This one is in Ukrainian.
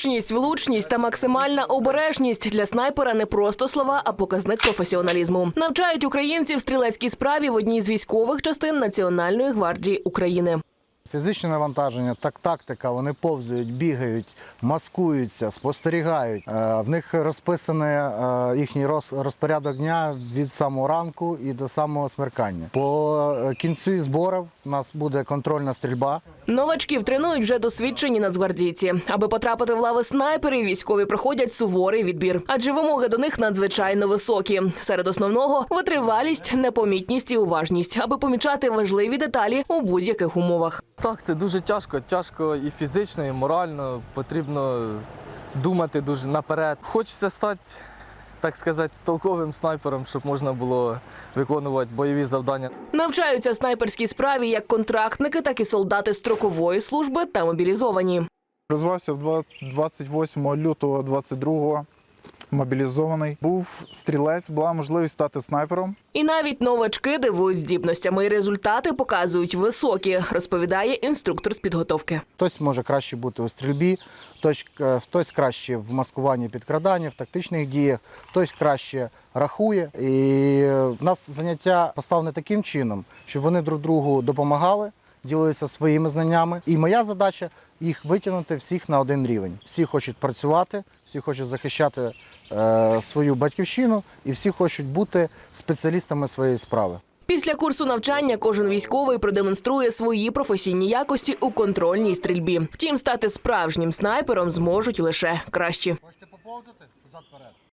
Точність, влучність та максимальна обережність для снайпера не просто слова, а показник професіоналізму. Навчають українців стрілецькій справі в одній з військових частин Національної гвардії України. Фізичне навантаження, так тактика, вони повзають, бігають, маскуються, спостерігають. Е, В них розписаний е, їхній роз- розпорядок дня від самого ранку і до самого смеркання. По кінцю зборів у нас буде контрольна стрільба. Новачків тренують вже досвідчені нацгвардійці. Аби потрапити в лави снайперів, військові проходять суворий відбір, адже вимоги до них надзвичайно високі. Серед основного витривалість, непомітність і уважність, аби помічати важливі деталі у будь-яких умовах. Так, це дуже тяжко. Тяжко і фізично, і морально. Потрібно думати дуже наперед. Хочеться стати, так сказати, толковим снайпером, щоб можна було виконувати бойові завдання. Навчаються снайперській справі як контрактники, так і солдати строкової служби та мобілізовані. Розвався 28 лютого 22-го, мобілізований. Був стрілець, була можливість стати снайпером. І навіть новачки дивують здібностями, і результати показують високі, розповідає інструктор з підготовки. Хтось може краще бути у стрільбі, хтось, е, хтось краще в маскуванні підкрадання, в тактичних діях, хтось краще рахує. І в нас заняття поставлені таким чином, щоб вони друг другу допомагали, ділилися своїми знаннями. І моя задача їх витягнути всіх на один рівень. Всі хочуть працювати, всі хочуть захищати е, свою батьківщину, і всі хочуть бути спеціалістами своєї справи. Після курсу навчання кожен військовий продемонструє свої професійні якості у контрольній стрільбі. Втім, стати справжнім снайпером зможуть лише кращі. Хочете поповнити? Перед.